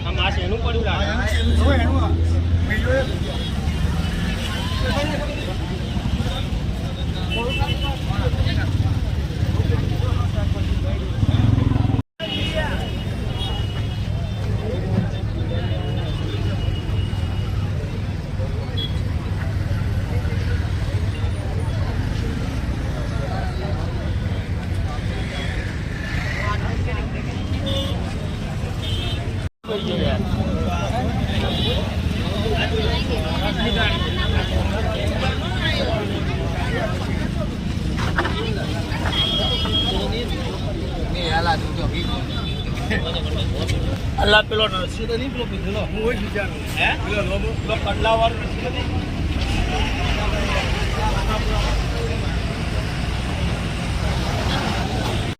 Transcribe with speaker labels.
Speaker 1: આ માસ એનું પડ્યું અલ્લા પેલો નરસિંહ નહીં પેલો બીજો હું હોય બીજાનો હે? પેલો લોબો પેલો કંડલાવાળો નરસિંહ નહીં